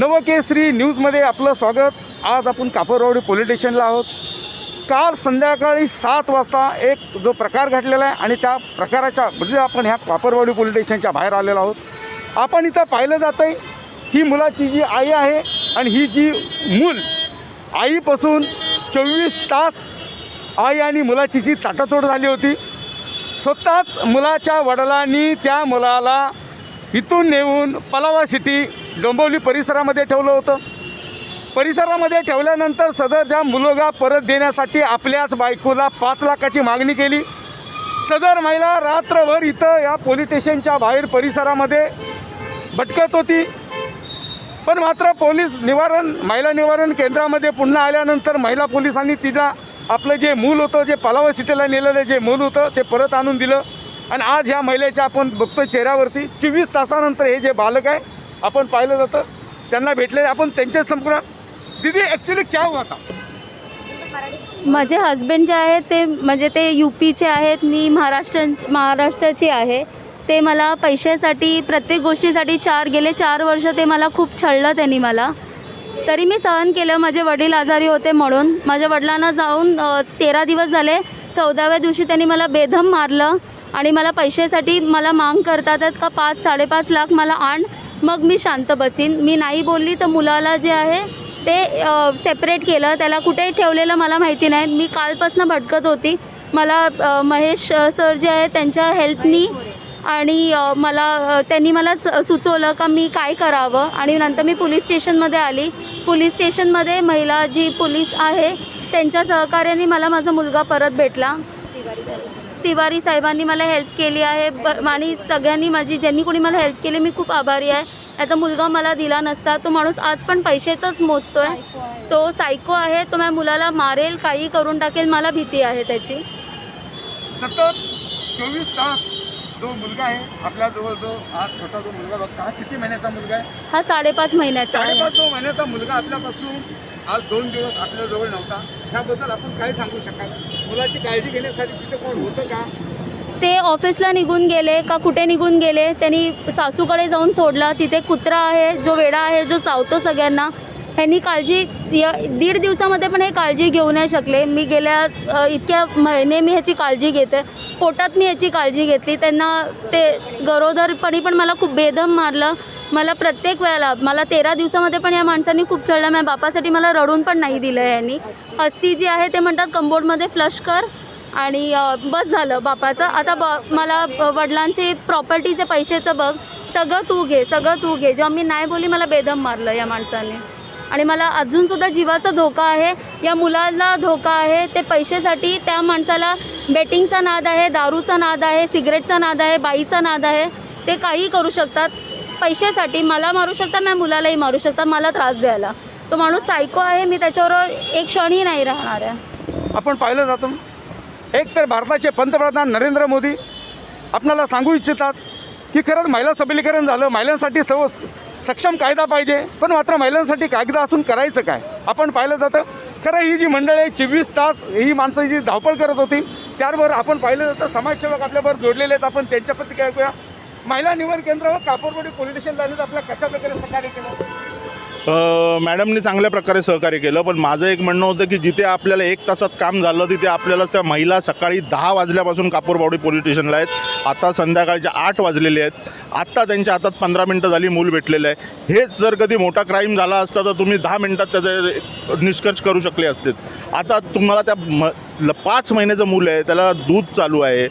नवकेसरी न्यूजमध्ये आपलं स्वागत. आज आपण कापरवाडी पोलीस स्टेशनला आहोत. काल संध्याकाळी सात वाजता एक जो प्रकार घडलेला आहे आणि त्या प्रकाराच्या म्हणजे आपण ह्या कापरवाडी पोलीस स्टेशनच्या बाहेर आलेलो आहोत. आपण इथं पाहिलं जातं आहे ही मुलाची जी आई आहे आणि ही जी मूल आईपासून चोवीस तास आई आणि मुलाची जी ताटातोड झाली होती. स्वतःच मुलाच्या वडिलांनी त्या मुलाला इथून नेऊन पलावा सिटी डोंबिवली परिसरामध्ये ठेवलं होतं. परिसरामध्ये ठेवल्यानंतर सदर त्या मुलगा परत देण्यासाठी आपल्याच बायकोला पाच लाखाची मागणी केली. सदर महिला रात्रभर इथं या पोलीस स्टेशनच्या बाहेर परिसरामध्ये भटकत होती. पण मात्र पोलीस निवारण महिला निवारण केंद्रामध्ये पुन्हा आल्यानंतर महिला पोलिसांनी तिला आपलं जे मूल होतं जे पलावा सिटीला नेलेलं जे मूल होतं ते परत आणून दिलं. आणि आज ह्या महिलेच्या आपण बघतोय चेहऱ्यावरती चोवीस तासानंतर हे जे बालक आहे आपण पाहिलं जातं त्यांना भेटले आपण त्यांच्या संपूर्ण दिदी ॲक्च्युली क्या हुआ था? माझे हस्बंड जे आहेत ते म्हणजे ते यू पीचे आहेत मी महाराष्ट्र महाराष्ट्राची आहे. ते मला पैशासाठी प्रत्येक गोष्टीसाठी चार गेले चार वर्ष ते मला खूप छळलं त्यांनी मला. तरी मी सहन केलं माझे वडील आजारी होते म्हणून. माझ्या वडिलांना जाऊन अ, तेरा दिवस झाले चौदाव्या दिवशी त्यांनी मला बेधम मारलं. आणि मला पैशासाठी मला मांग करतात का पाच साडेपाच लाख मला आण. मग मी शांत बसीन. मी नाही बोलली तर मुलाला जे आहे ते सेपरेट केलं. त्याला कुठेही ठेवलेलं मला माहिती नाही. मी कालपासून भटकत होती. मला महेश सर जे आहे त्यांच्या हेल्पनी आणि मला त्यांनी मला सुचवलं का मी काय करावं. आणि नंतर मी पोलीस स्टेशनमध्ये आली. पोलीस स्टेशनमध्ये महिला जी पोलीस आहे त्यांच्या सहकार्याने मला माझा मुलगा परत भेटला. तिवारी साहेबांनी मला हेल्प केली आहे. ब- आणि सगळ्यांनी माझी ज्यांनी कोणी मला हेल्प केली मी खूप आभारी आहे. आता मुलगा मला दिला नसता तो माणूस आज पण पैशाचाच मोजतोय. तो सायको आहे तो माझ्या मुलाला मारेल काही करून टाकेल मला भीती आहे त्याची. सतत चोवीस तास जो मुलगा आहे आपल्याजवळ जो आज छोटा जो मुलगा बघता हा किती महिन्याचा मुलगा आहे? हा साडेपाच महिन्याचा आहे. साडेपाच महिन्याचा मुलगा आपल्यापासून आज दोन दिवस आपल्याजवळ नव्हता. ह्याबद्दल आपण काय सांगू शकाल? मुलाची काळजी घेण्यासाठी तिथे कोण होतं का? ते ऑफिसला निघून गेले का कुठे निघून गेले? त्यांनी सासूकडे जाऊन सोडला. तिथे कुत्रा आहे जो वेडा आहे जो चावतो सगळ्यांना. ह्यांनी काळजी य- दीड दिवसामध्ये पण हे काळजी घेऊ नाही शकले. मी गेल्या अ, इतक्या महिने मी ह्याची काळजी घेते. पोटात मी ह्याची काळजी घेतली. त्यांना ते गरोदरपणी पण मला खूप बेदम मारलं. मला प्रत्येक वेळेला मला तेरा दिवसामध्ये पण या माणसांनी खूप छळलं. माझ्या बापासाठी मला रडून पण नाही दिलं आहे यांनी. हस्ती जी आहे ते म्हणतात कंबोर्डमध्ये फ्लश कर आणि बस झालं बापाचं. आता ब मला वडिलांची वडिलांचे प्रॉपर्टीचे पैशाचं बघ. सगळं तू घे सगळं तू घे. जेव्हा मी नाही बोली मला बेदम मारलं या माणसाने. आणि मला अजूनसुद्धा जीवाचा धोका आहे. या मुलाला धोका आहे. ते पैशासाठी त्या माणसाला बेटिंगचा नाद आहे दारूचा नाद आहे सिगरेटचा नाद आहे बाईचा नाद आहे. ते काही करू शकतात. पैशासाठी मला मारू शकतात माझ्या मुलालाही मारू शकतात मला त्रास द्यायला. तो माणूस सायको आहे मी त्याच्यावर एक क्षणही नाही राहणार आहे. आपण पाहिलं जातं. एक तर भारताचे पंतप्रधान नरेंद्र मोदी आपणाला सांगू इच्छितात की खरंच महिला सबलीकरण झालं महिलांसाठी सर्व सक्षम कायदा पाहिजे पण मात्र महिलांसाठी कायदा असून करायचं काय? आपण पाहिलं जातं. खरं ही जी मंडळी आहे चोवीस तास ही माणसं जी धावपळ करत होती त्याबरोबर आपण पाहिलं जातं. समाजसेवक आपल्याबरोबर जोडलेले आहेत. आपण त्यांच्या प्रतिक्रिया ऐकूया. महिला निवड केंद्रावर कापूरवाडी पोलीस स्टेशन झालं आपल्या कशा प्रकारे सहकार्य केलं. मॅडमनी चांगल्या प्रकारे सहकार्य केलं पण माझं एक म्हणणं होतं की जिथे आपल्याला एक तासात काम झालं तिथे आपल्याला त्या महिला सकाळी दहा वाजल्यापासून कापूरबावडी पोलीस स्टेशनला आहेत. आता संध्याकाळच्या आठ वाजलेले आहेत. आत्ता त्यांच्या हातात पंधरा मिनटं झाली मूल भेटलेलं आहे. हेच जर कधी मोठा क्राईम झाला असता तर तुम्ही दहा मिनटात त्याचे निष्कर्ष करू शकले असते. आता तुम्हाला त्या म ल- पाच महिन्याचं मूल आहे त्याला दूध चालू आहे.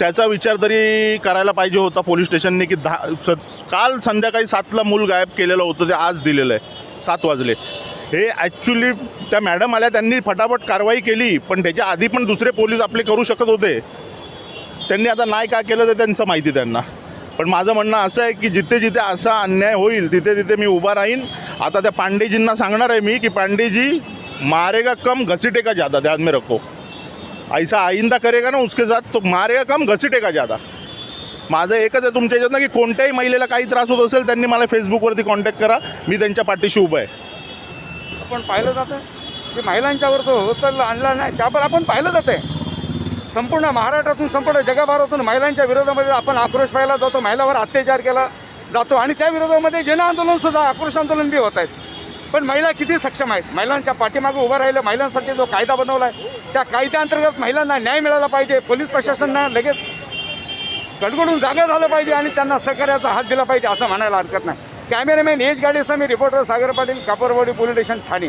त्याचा विचार तरी करायला पाहिजे होता पोलीस स्टेशनने की दहा स- काल संध्याकाळी सातला मूल गायब केलेलं होतं ते आज दिलेलं आहे. सात वाजले. हे ॲक्च्युली त्या मॅडम आल्या त्यांनी फटाफट कारवाई केली पण त्याच्या आधी पण दुसरे पोलीस आपले करू शकत होते. त्यांनी आता नाही का केलं तर त्यांचं माहिती त्यांना. पण माझं म्हणणं असं आहे की जिथे जिथे असा अन्याय होईल तिथे तिथे मी उभा राहीन. आता त्या पांडेजींना सांगणार आहे मी की पांडेजी मारेगा कम घसीटेगा ज्यादा ध्यान में रखो. ऐसा आईंदा करेगा ना उसके साथ तो मारेगा कम घसीटेगा ज्यादा। माझं एकच आहे तुमच्या याच्यात ना की कोणत्याही महिलेला काही त्रास होत असेल त्यांनी मला फेसबुकवरती कॉन्टॅक्ट करा मी त्यांच्या पाठीशी उभं आहे. आपण पाहिलं जातं की महिलांच्यावर जो होतल आणला नाही त्यावर आपण पाहिलं जातं संपूर्ण महाराष्ट्रातून संपूर्ण जगभरातून महिलांच्या विरोधामध्ये आपण आक्रोश पाहिला जातो महिलावर अत्याचार केला जातो आणि त्या विरोधामध्ये जन आंदोलनसुद्धा आक्रोश आंदोलन बी होत आहेत. पण महिला किती सक्षम आहेत? महिलांच्या पाठीमागे उभं राहिलं महिलांसाठी जो कायदा बनवला आहे त्या कायद्याअंतर्गत महिलांना न्याय मिळाला पाहिजे पोलीस प्रशासनानं लगेच गडगडून जागा झालं पाहिजे आणि त्यांना सहकार्याचा हात दिला पाहिजे असं म्हणायला हरकत नाही. कॅमेरामॅन एज गाडीसह मी reporter Sagar Patil Kaparwadi police station Thane.